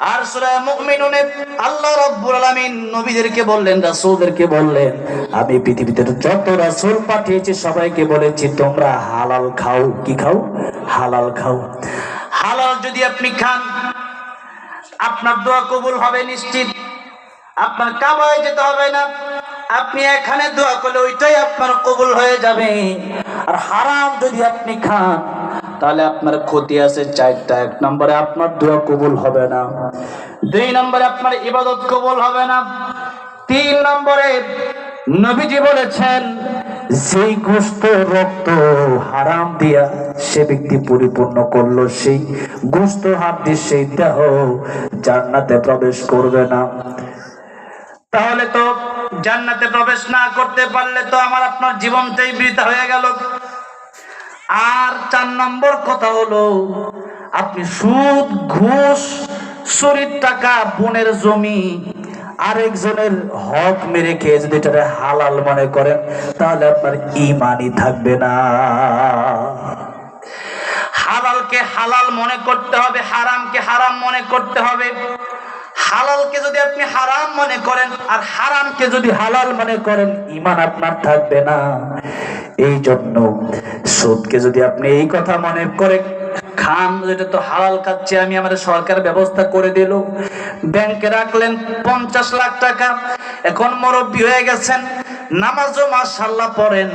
আর সূরা মুমিনুনে আল্লাহ রাব্বুল আলামিন নবীদেরকে বললেন, রাসূলদেরকে বললেন, আমি পৃথিবীতে যত রাসূল পাঠিয়েছি, সবাইকে বলেছি, তোমরা হালাল খাও। কি খাও? হালাল খাও। হালাল যদি আপনি খান, আপনার দোয়া কবুল হবে নিশ্চিত। আপনার কাবায় যেতে হবে না। আপনি এখানে দোয়া করলে ওইটাই আপনার কবুল হয়ে যাবে। আর হারাম যদি আপনি খান তাহলে আপনার ক্ষতি আছে চারটা। এক নম্বরে আপনার দোয়া কবুল হবে না। দুই নম্বরে আপনার ইবাদত কবুল হবে না। তিন নম্বরে নবীজি বলেছেন, যেই গোস্ত রক্ত হারাম দিয়া সে ব্যক্তি পরিপূর্ণ করল, সেই গোস্ত হাত দিয়ে সেই দেহ জান্নাতে প্রবেশ করবে না। তাহলে তো জান্নাতে প্রবেশ না করতে পারলে তো আমার, আপনার জীবনটাই বৃথা হয়ে গেল। আর চার নম্বর কথা হলো, আপনি সুদ, ঘুষ, চুরির টাকা, বোনের জমি, আরেকজনের হক মেরে খেয়ে যদি এটা হালাল মনে করেন, তাহলে আপনার ইমানই থাকবে না। হালালকে হালাল মনে করতে হবে, হারামকে হারাম মনে করতে হবে। হালালকে যদি আপনি হারাম মনে করেন, আর হারামকে যদি হালাল মনে করেন, ইমান আপনার থাকবে না। এই জন্য সুদকে যদি আপনি এই কথা মনে করে খান যেটা তো হালাল খাচ্ছে আমি আমাদের সরকার ব্যবস্থা করে দিল। ব্যাংকে রাখলেন পঞ্চাশ লাখ টাকা। এখন মুরব্বী হয়ে গেছেন, নামাজও মাশাল্লাহ পড়েন।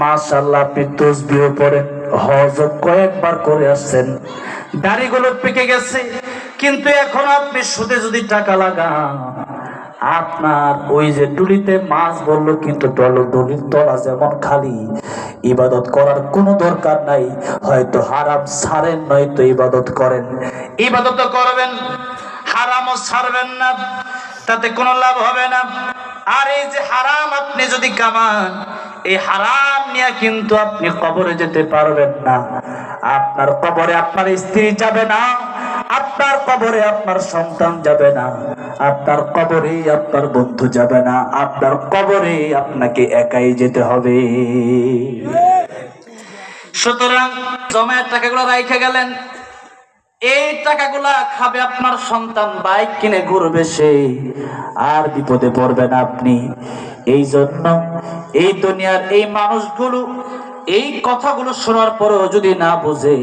মাশাল্লাহ আপনি তসবিও পড়েন হজ কয়েকবার করে আসছেন। দাড়িগুলো পেকে গেছে, কিন্তু এখন আপনি সুদে যদি টাকা লাগান আপনার ওই যে টুলিতে মাছ বলল কিন্তু টল টুলির তলা যেমন খালি, ইবাদত করার কোনো দরকার নাই। হয়তো হারাম ছাড়েন, নয়তো ইবাদত করেন। ইবাদত করবেন, হারামও ছাড়বেন না, তাতে কোনো লাভ হবে না। আর এই যে হারাম আপনি যদি কামান, এই হারাম নিয়ে কিন্তু আপনি কবরে যেতে পারবেন না। আপনার কবরে আপনার স্ত্রী যাবে না। আপনার কবরে আপনার সন্তান যাবে না। আপনার কবরে আপনার বন্ধু যাবে না। আপনার কবরে আপনাকে একাই যেতে হবে। সুতরাং জমায়ের টাকাগুলো রাইখে গেলেন। এই টাকাগুলা খাবে আপনার সন্তান, বাইক কিনে ঘুরবে সে। আর বিপদে পড়বেন আপনি। এই জন্য এই দুনিয়ার এই মানুষগুলো এই কথাগুলো শোনার পরেও যদি না বুঝে